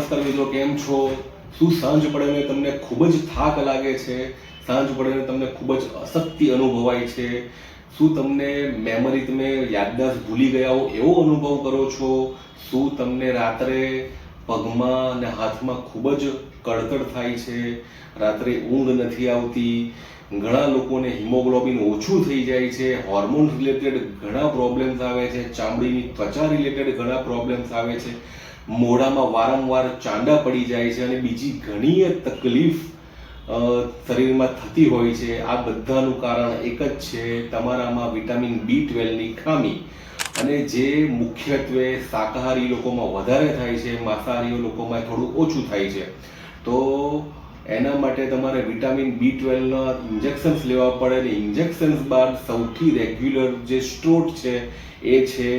નમસ્કાર મિત્રો, કેમ છો? શું સાંજ પડે તમને ખૂબ જ થાક લાગે છે? સાંજ પડે તમને ખૂબ જ અશક્તિ અનુભવાય છે? શું તમને મેમરી તમે યાદદાસ્ત ભૂલી ગયા હો એવો અનુભવ કરો છો? શું તમને રાત્રે પગમાં અને હાથમાં ખૂબ જ કડકડ થાય છે? રાત્રે ઊંઘ નથી આવતી? ઘણા લોકોને હિમોગ્લોબિન ઓછું થઈ જાય છે? હોર્મોન રિલેટેડ ઘણા પ્રોબ્લેમ્સ આવે છે? ચામડીની ત્વચા રિલેટેડ ઘણા પ્રોબ્લેમ્સ આવે છે? મોઢામાં વારંવાર ચાંદા પડી જાય છે અને બીજી ઘણી તકલીફ શરીરમાં થતી હોય છે. આ બધાનું કારણ એક જ છે તમારામાં વિટામિન બી ટ્વેલ્વની ખામી. અને જે મુખ્યત્વે શાકાહારી લોકોમાં વધારે થાય છે માંસાહારી લોકોમાં થોડું ઓછું થાય છે. તો એના માટે તમારે વિટામિન બી ટ્વેલ્વના ઇન્જેક્શન્સ લેવા પડે. અને ઇન્જેક્શન્સ બાદ સૌથી રેગ્યુલર જે સ્ટ્રોટ છે એ છે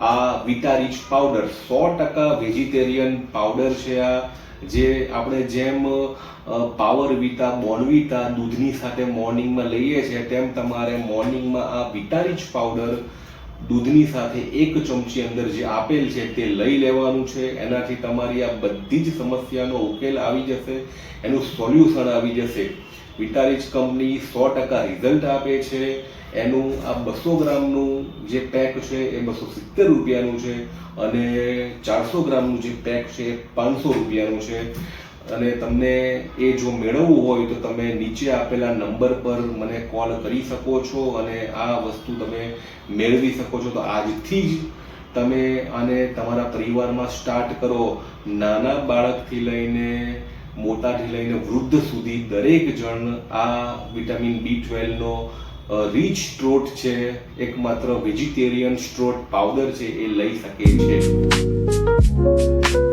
આ વિટારીચ પાવડર સો ટકા વેજીટેરિયન પાવડર છે આ, જે આપણે જેમ પાવર વિટા બોર્નવિટા દૂધની સાથે મોર્નિંગમાં લઈએ છીએ, તેમ તમારે મોર્નિંગમાં આ વિટારીચ પાવડર દૂધની સાથે એક ચમચી અંદર જે આપેલ છે તે લઈ લેવાનું છે. એનાથી તમારી આ બધી જ સમસ્યાનો ઉકેલ આવી જશે, એનું સોલ્યુશન આવી જશે. વિટારીચ કંપની સો ટકા રિઝલ્ટ આપે છે. એનું આ બસો ગ્રામનું જે પેક છે એ બસો સિત્તેર રૂપિયાનું છે અને ચારસો ગ્રામનું જે પેક છે એ પાંચસો રૂપિયાનું છે. અને તમને એ જો મેળવવું હોય તો તમે નીચે આપેલા નંબર પર મને કોલ કરી શકો છો અને આ વસ્તુ તમે મેળવી શકો છો. તો આજથી જ તમે આને તમારા પરિવારમાં સ્ટાર્ટ કરો. નાના બાળકથી લઈને મોટાથી લઈને વૃદ્ધ સુધી દરેક જણ આ વિટામિન બી ટ્વેલ્વનો રીચ સ્ટ્રોટ છે, એકમાત્ર વેજીટેરિયન સ્ટ્રોટ પાવડર છે એ લઈ શકે છે.